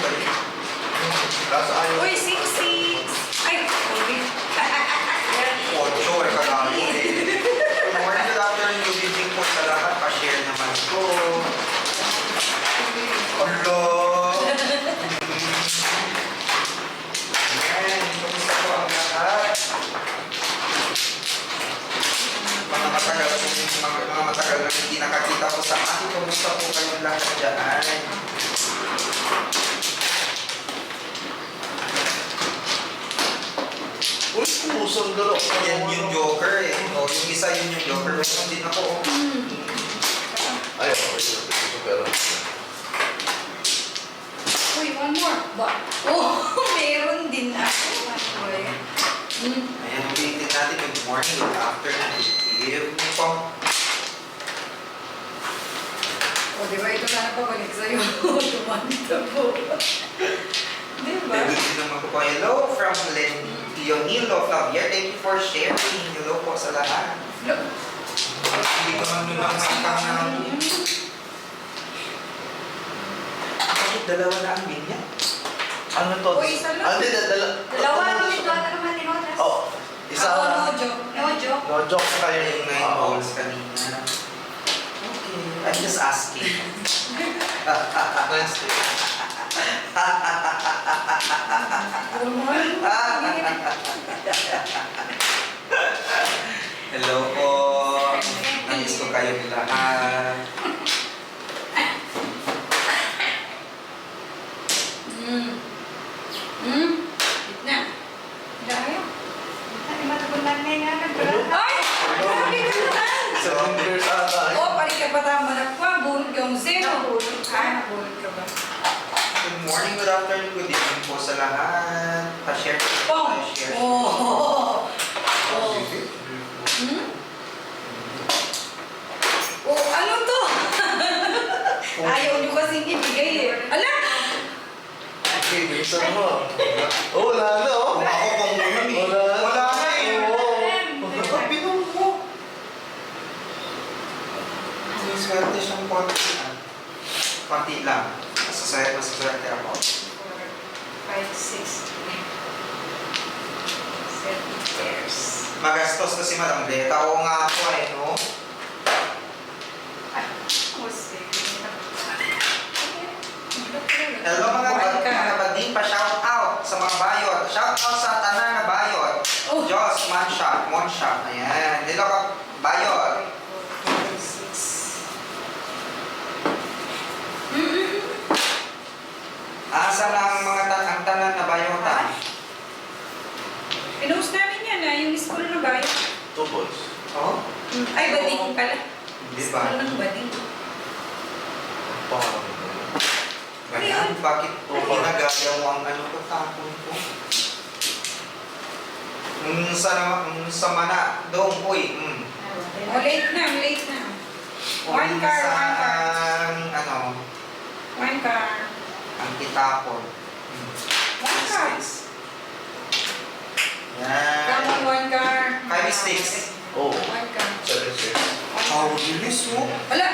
Kaso ayaw. Uy, six, six. Ay, sorry. Ocho, eh, kagamo eh. Good morning, po sa lahat. Pa-share naman ko. Hello! Ayan, kumusta ang lahat? Mga matagal po, mga, mga matagal na hindi nakakita ko sa akin. Kumusta po kayong lahat dyan? Pumusong dalo. Yan yung joker eh. O, yung isa yun yung joker. Meron din ako. oh. Ay, okay. Ito pero. Uy, one more. Ba? Oh, meron din ako. Ba yan? Hmm. Ayan, ulitin natin. Good morning, good afternoon, good evening po. O, di ba ito na napabalik sa'yo? Tumanda po. Di ba? Din naman po po. Hello from Len Leonilo Flavier. Thank you for sharing. Hello po sa lahat. Hindi ko man nun ang sakang ng... Bakit dalawa na ang linya? Ano to? Uy, isa lang. Ah, Hindi, dala. Dalawa, ito ata naman tinotras. Oh, isa Ako, lang. no joke. No joke. No joke kayo. Yung nine Oo. balls kanina. Okay. I'm just asking. Nice. Hello po. Namiss ko kayong lahat. Hmm. Hmm? Gitna. Dahil. Ay, matagulan na nga nagbrata. Ay! Grabe ka naman! Oh, ka pa tama na pa. Bulog yung zero. Bulog ka. Bulog ka ba? Good morning, good afternoon, good evening po sa lahat. Pa-share po. Pong! Pa-share. Oh! Oh! Hmm? Oh, ano to? Ayaw nyo kasing ibigay eh. Ala! Okay, minsan mo. Oh, wala na oh. Ako kung ano eh. Wala na. Wala na eh. Oo. Ba't binuo mo? May swerte siyang konti. ah. Konti lang. Masasaya, masaswerte ako. Five, six, seven pairs. Magastos kasi Madam Beta. Oo nga ako eh, no? Hello mga bad, mga bading pa shout out sa mga bayot. Shout out sa tanan na bayot. Oh. Diyos, man shot, one shot. Ayan. Hello ka, bayot. Asa na ang mga ta ang tanan na bayotan? Pinost namin yan ah, yung school na ba? Two boys. Oh, Ay, bading pala. di ba? School ng bading. Parang. Ganyan, bakit po ginagalaw ang ano ko tapon ko? Mm, sa, mm, sa mana, dong, uy, mm. Oh, late na, late na. One car, one car. ano, One car. One car. Yan. Come on, one car. Five mistakes. Oh. One car. One car. Oh, bilis mo. Wala,